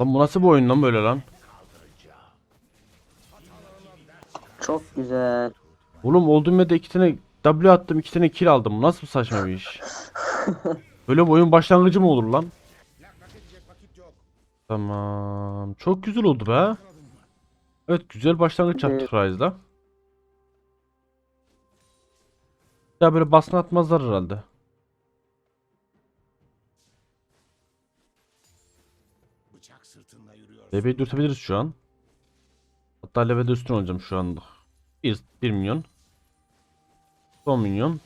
Lan bu nasıl bir oyun lan böyle lan? Çok güzel. Oğlum olduğum yerde iki tane W attım iki tane kill aldım. Nasıl bir saçma bir iş? Böyle bir oyun başlangıcı mı olur lan? Tamam. Çok güzel oldu be. Evet güzel başlangıç yaptık Rise'da. Ya böyle basın atmazlar herhalde. Leve'yi dürtebiliriz şu an. Hatta levede üstün olacağım şu an. 1, 1 milyon. Son milyon.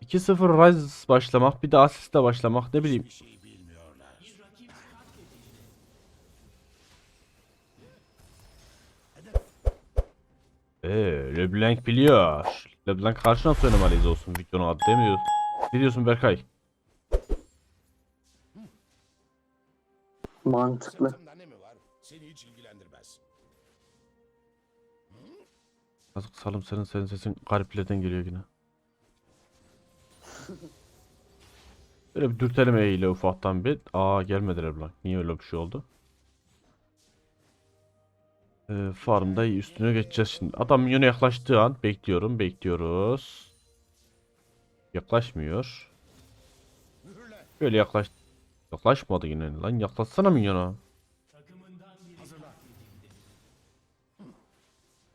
İki sıfır Rise başlamak, bir de asistle başlamak ne bileyim. Eee LeBlanc biliyor. LeBlanc karşı nasıl oynamalıyız olsun videonun adı demiyor. Ne diyorsun Berkay? Mantıklı. Sırtımda ne mi var? Seni hiç ilgilendirmez. Yazık salım senin senin sesin gariplerden geliyor yine. Böyle bir dürtelim E ile ufaktan bir. Aa gelmedi LeBlanc. Niye öyle bir şey oldu? Ee, farmda üstüne geçeceğiz şimdi. Adam minyona yaklaştığı an bekliyorum bekliyoruz. Yaklaşmıyor. Böyle yaklaş... Yaklaşmadı yine lan yaklaşsana minyona.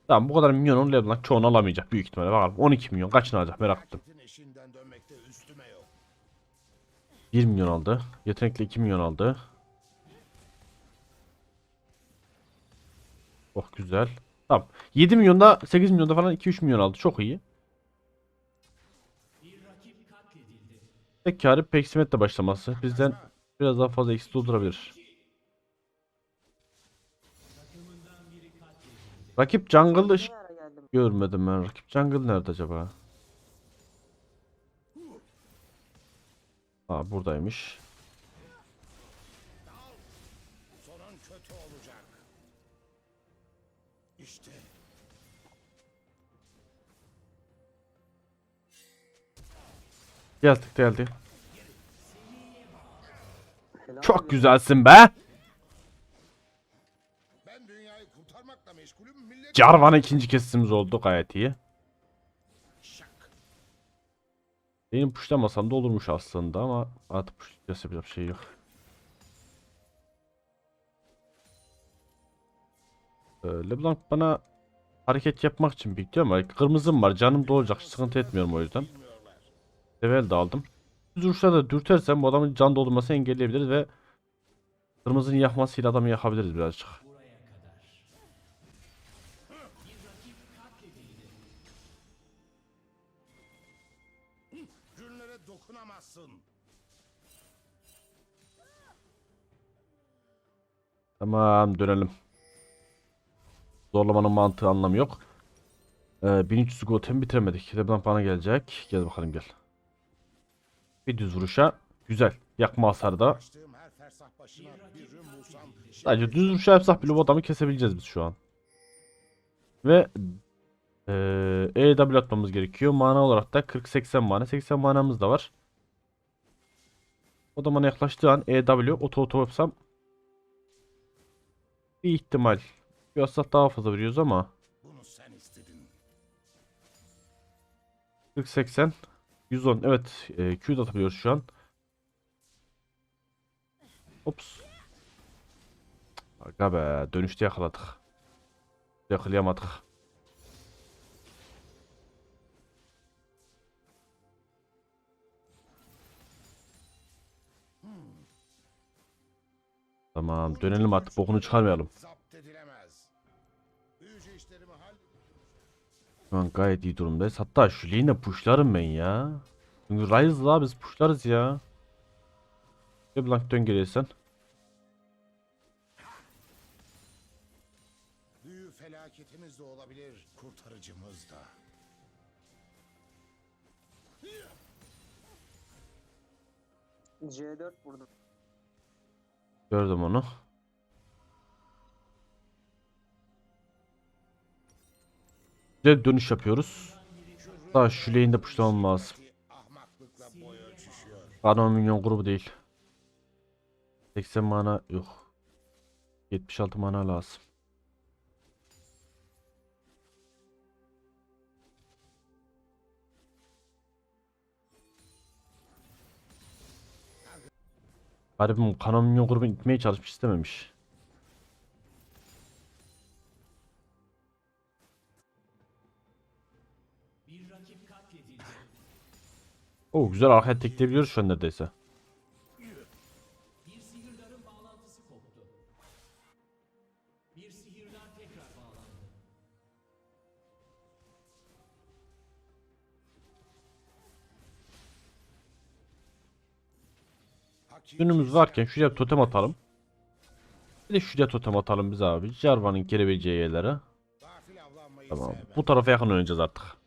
Tamam bu kadar milyon LeBlanc çoğunu alamayacak büyük ihtimalle bakalım 12 milyon kaçını alacak merak ettim. Hareketin eşinden dönmekte üstüme yok. 1 milyon aldı. Yetenekli 2 milyon aldı. Oh güzel. Tamam. 7 milyonda 8 milyonda falan 2-3 milyon aldı. Çok iyi. Tek karı Peksimet'le başlaması. Bizden biraz daha fazla eksi doldurabilir. Rakip ara geldim? görmedim ben. Rakip Jungle nerede acaba? Aa buradaymış. İşte Geldik geldi. Çok güzelsin be. Jarvan'a ikinci kesimiz oldu gayet iyi. Benim puşlamasam da olurmuş aslında ama artık puşlayacağız bir şey yok. Ee, LeBlanc bana hareket yapmak için bekliyor ama kırmızım var canım dolacak sıkıntı etmiyorum o yüzden. Level de aldım. Düz vuruşla da dürtersem bu adamın can doldurmasını engelleyebiliriz ve kırmızının yakmasıyla adamı yakabiliriz birazcık. Günlere dokunamazsın. Tamam dönelim. Zorlamanın mantığı anlamı yok. Ee, 1300 gotem bitiremedik. LeBlanc bana gelecek. Gel bakalım gel. Bir düz vuruşa. Güzel. Yakma hasarı da. Sadece düz vuruş yapsak bile bu adamı kesebileceğiz biz şu an. Ve EW atmamız gerekiyor. Mana olarak da 40-80 mana. 80 manamız da var. O da bana yaklaştığı an EW oto oto yapsam bir ihtimal. Biraz daha fazla veriyoruz ama Bunu sen istedin. 40-80 110 evet e, Q da atabiliyoruz şu an. Ops. Aga be dönüşte yakaladık. Yakalayamadık. Tamam dönelim artık bokunu çıkarmayalım. Şu an gayet iyi durumdayız. Hatta şu lane'e pushlarım ben ya. Çünkü Ryze'la biz pushlarız ya. LeBlanc dön geriye sen. Büyü felaketimiz de olabilir. Kurtarıcımız da. C4 vurdum. Gördüm onu. Güzel dönüş yapıyoruz. Daha şu lane'de pushlamam lazım. Kanon milyon grubu değil. 80 mana yok. 76 mana lazım. Garibim kanon milyon grubu gitmeye çalışmış istememiş. Oo güzel arkaya tekleyebiliyoruz şu an neredeyse. Önümüz varken şuraya bir totem atalım. Bir de şuraya totem atalım biz abi. Jarvan'ın gelebileceği yerlere. Tamam. Bu tarafa yakın oynayacağız artık.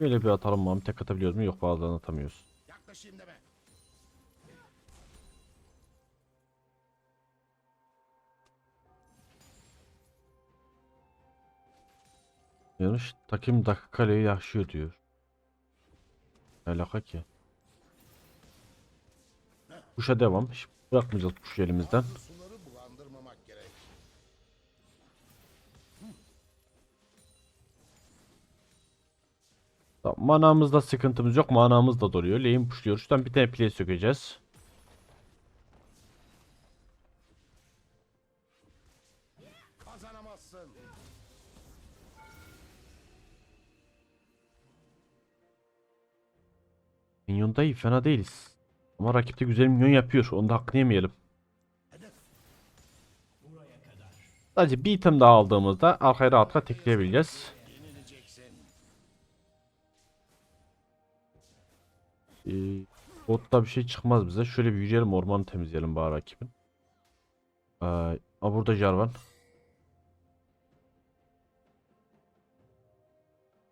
Böyle bir atalım mı? Tek atabiliyoruz mu? Yok bazılarını atamıyoruz. Yanlış takım dakika kaleyi yaşıyor diyor. Ne alaka ki? Kuşa devam. Hiç bırakmayacağız kuşu elimizden. Tamam, manamızda sıkıntımız yok. Manamız da doluyor. Lane pushluyoruz. Şuradan bir tane play sökeceğiz. Minyonda iyi. Fena değiliz. Ama rakip de güzel minyon yapıyor. Onu da hakkını yemeyelim. Sadece bir item daha aldığımızda arkaya rahatla tekleyebileceğiz. Ee, botta bir şey çıkmaz bize. Şöyle bir yürüyelim ormanı temizleyelim bari rakibin. Ee, aa, burada Jarvan.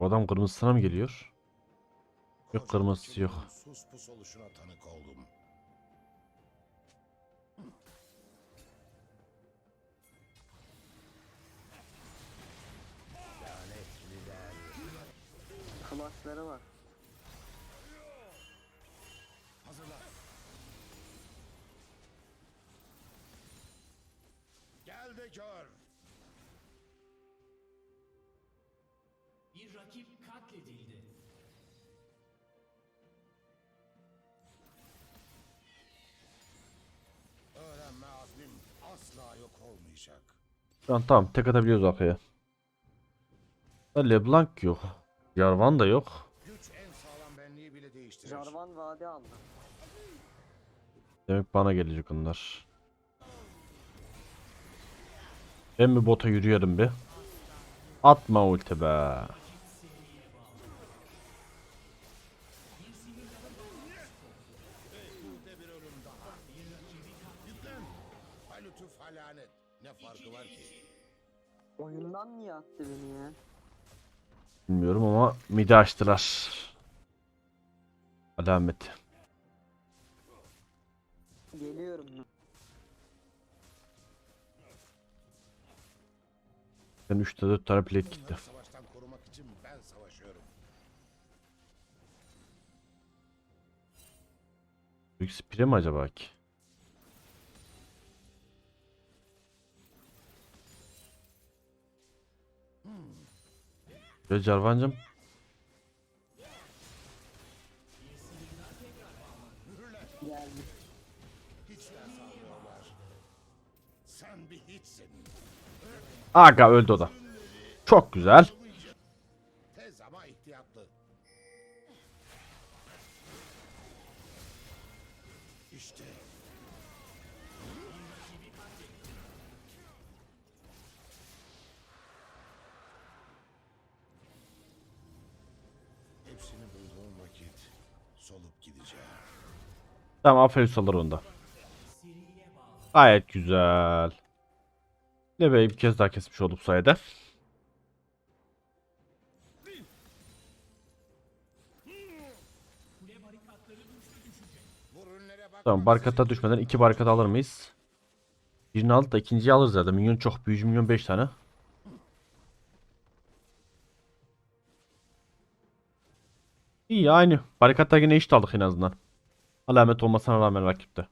Adam kırmızısına mı geliyor? Yok, kırmızısı yok. Sus pus oluşuna tanık oldum. Flashları var. Gör. Bir rakip katledildi. Öğrenme azmim asla yok olmayacak. Şu an tamam tek atabiliyoruz arkaya. Leblanc yok. Jarvan da yok. Güç en sağlam benliği bile değiştirir. Jarvan vade aldı. Demek bana gelecek onlar. Ben bir bota yürüyelim bir. Atma ulti be. Oyundan niye attı beni ya? Bilmiyorum ama midi açtılar. Alamet. Zaten 3 tane 4 tane plate gitti. Büyük spire mi acaba ki? Ve Carvancım Aga öldü o da. Çok güzel. Hepsini bulduğum vakit solup gideceğim. Tamam Aphelios alır onda. Gayet güzel. Leve'yi bir kez daha kesmiş olduk bu sayede. Tamam barikata düşmeden iki barikat alır mıyız? Birini aldık da ikinciyi alırız zaten. Minyon çok. Büyücü minyon 5 tane. İyi aynı. Barikatta yine eşit aldık en azından. Alamet olmasına rağmen rakipte.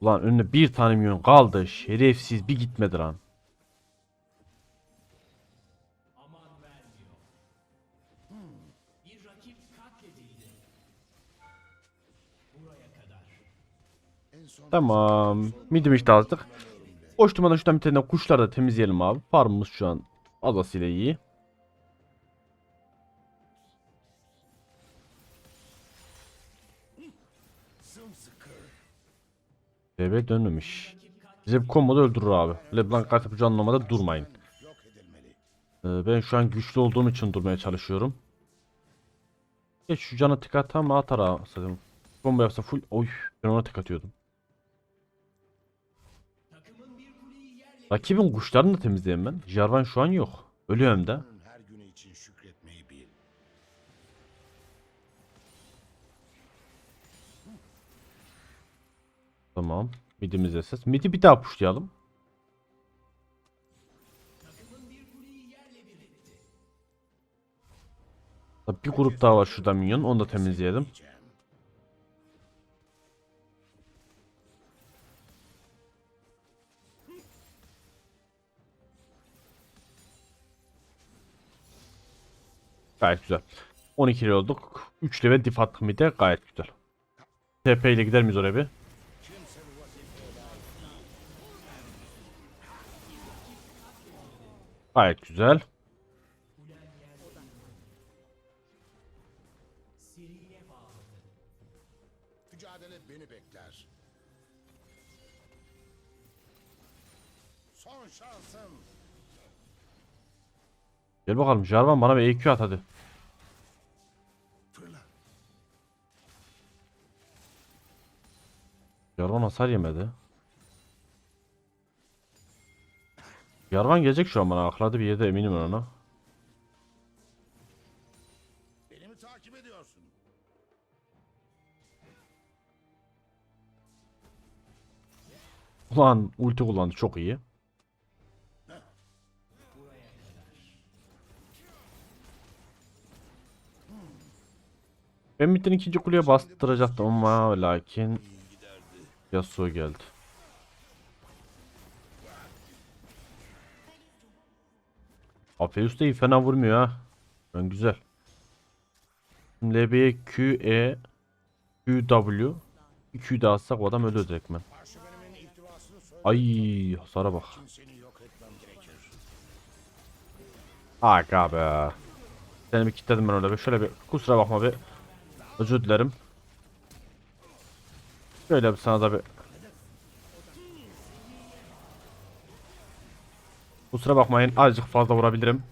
Ulan önüne bir tane milyon kaldı. Şerefsiz bir gitmedi lan. Tamam. Midim işte aldık. Boş durmadan şuradan bir tane kuşlar da temizleyelim abi. Farmımız şu an azasıyla iyi. BB dönmemiş. Bize bir komboda öldürür abi. Leblanc kartı canlamada durmayın. Yok edilmeli. Ee, ben şu an güçlü olduğum için durmaya çalışıyorum. Geç şu cana tık at ama atar. Sakın. Combo yapsa full. Oy ben ona tık atıyordum. Rakibin kuşlarını da temizleyeyim ben. Jarvan şu an yok. Ölüyorum da. Tamam. Midimize ses. Midi bir daha pushlayalım. Tabii Bir grup daha var şurada minyon. Onu da temizleyelim. Gayet güzel. 12 lira olduk. 3 level dif mid'e. Gayet güzel. TP ile gider miyiz oraya bir? Gayet güzel. Mücadele beni bekler. Son şansım. Gel bakalım Jarvan bana bir EQ at hadi. Jarvan hasar yemedi. Jarvan gelecek şu an bana. Akladı bir yerde eminim ona. Beni mi takip ediyorsun? Ulan ulti kullandı çok iyi. Ben midden ikinci kuleye bastıracaktım ama lakin Yasuo geldi. Aphelios da iyi fena vurmuyor ha. Ben güzel. LB Q E Q W Q'yu da atsak o adam ölür direkt ben. Ay hasara bak. Aga be. Seni bir kilitledim ben orada bir. Şöyle bir kusura bakma bir. Özür dilerim. Şöyle bir sana da bir. Kusura bakmayın azıcık fazla vurabilirim.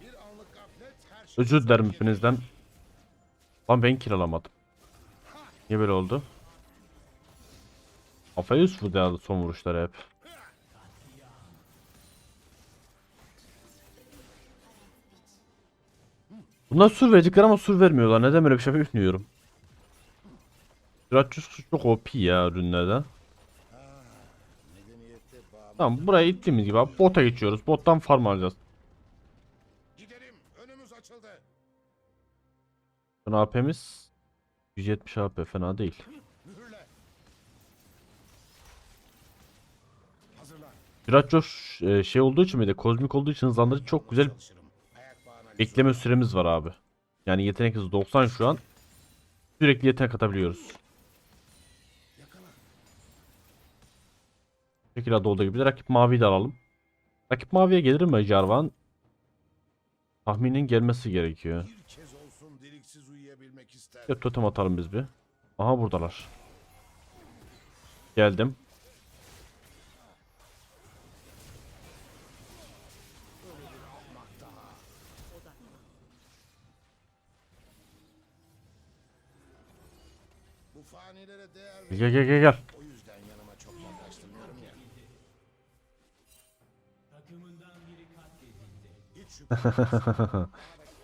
Özür dilerim hepinizden. Lan ben kill alamadım. Niye böyle oldu? Kafayı üst vurdu herhalde son vuruşları hep. Bunlar sur verecekler ama sur vermiyorlar. Neden böyle bir şey bilmiyorum. Dratus çok OP ya ürünlerden. Tamam buraya ittiğimiz gibi abi bota geçiyoruz. Bottan farm alacağız. Gidelim. Önümüz açıldı. Şu AP'miz 170 AP fena değil. Mühürle. Hazırlan. Dratus e, şey olduğu için bir de kozmik olduğu için hızlandırıcı çok güzel Çalışırım. Ayak bağına Bekleme süremiz var abi. Yani yetenek hızı 90 şu an. Sürekli yetenek atabiliyoruz. Şekil adı olduğu gibi de rakip maviyi de alalım. Rakip maviye gelir mi Jarvan? Tahminin gelmesi gerekiyor. Bir totem atalım biz bir. Aha buradalar. Geldim. Gel gel gel gel.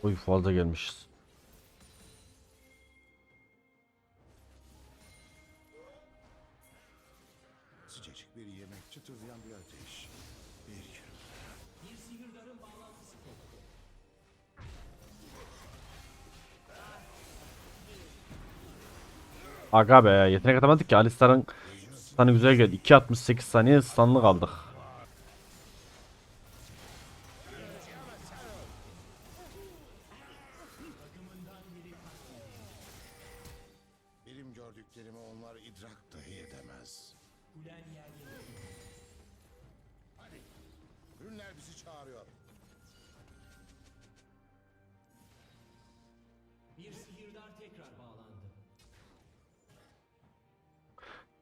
Oy fazla gelmişiz. Sıcacık bir yemek, çıtırdayan bir ateş. Bir yürü. Bir sihirdarın bağlantısı koptu. Aga be yetenek atamadık ki Alistar'ın Sana güzel geldi. 2.68 saniye stunlı kaldık.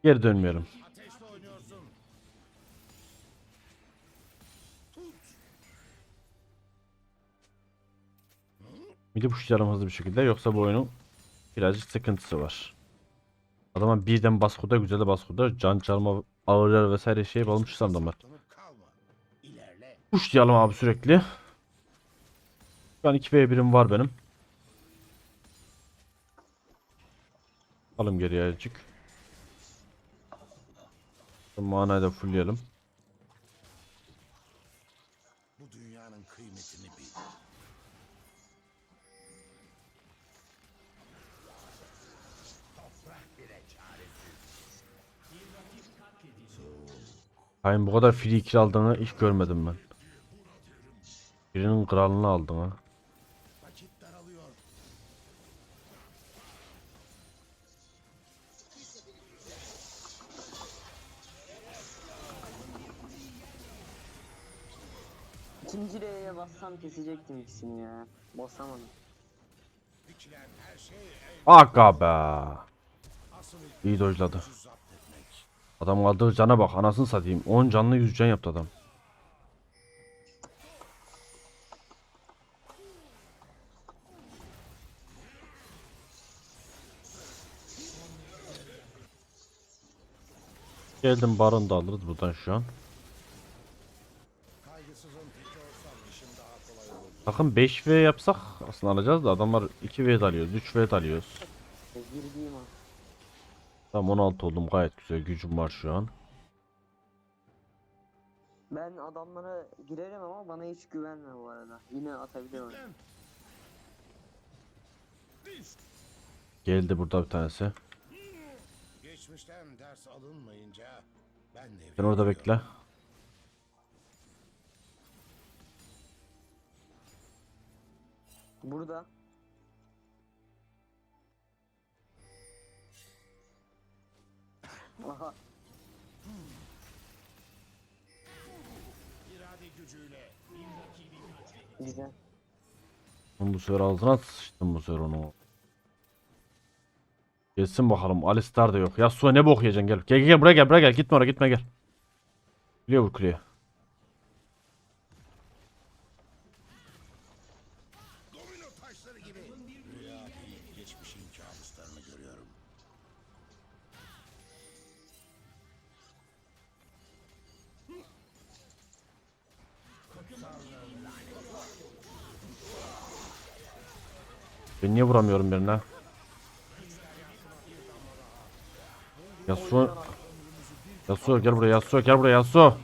Geri dönmüyorum. Midi pushlayalım hızlı bir şekilde yoksa bu oyunun birazcık sıkıntısı var. Adama birden baskuda güzel de baskuda can çalma ağırlar vesaire şey olmuş adamlar. Pushlayalım abi sürekli. Şu an 2v1'im var benim. Alım geriye azıcık. Şu Manayı da fullleyelim. Bu dünyanın kıymetini bil. Hayır bu kadar free kill aldığını hiç görmedim ben. Birinin kralını aldın ha. Kesecektim ikisini ya. Basamadım. Aga be. İyi dojladı. Adam aldığı cana bak anasını satayım. 10 canlı 100 can yaptı adam. Geldim baron da alırız buradan şu an. Takım 5v yapsak aslında alacağız da adamlar 2v de alıyoruz 3v de alıyoruz. Girdiğim an. Tamam 16 oldum gayet güzel gücüm var şu an. Ben adamlara girerim ama bana hiç güvenme bu arada. Yine atabiliyorum. Geldi burada bir tanesi. Geçmişten ders alınmayınca ben de Sen orada bekle. Burada. Aha. irade gücüyle Güzel. Oğlum bu sefer ağzına sıçtım bu sefer onu. Gelsin bakalım. Alistar da yok. Yasuo ne bok yiyeceksin gel. Gel gel gel buraya gel buraya gel. Gitme oraya gitme gel. Kuleye vur kuleye. Ben niye vuramıyorum birine? Yasuo Yasuo gel buraya Yasuo gel buraya Yasuo.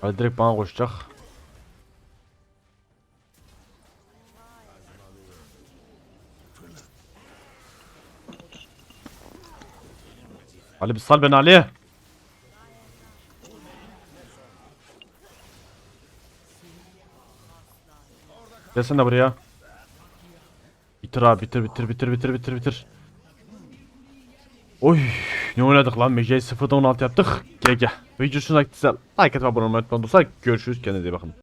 Hadi direkt bana koşacak. Ali bir sal beni Ali. Gelsin de buraya. Bitir abi bitir bitir bitir bitir bitir bitir. Oy ne oynadık lan Mece'yi 0'da 16 yaptık. Gel gel. Videosuna like like atma abone olmayı unutmayın dostlar. Görüşürüz kendinize iyi bakın.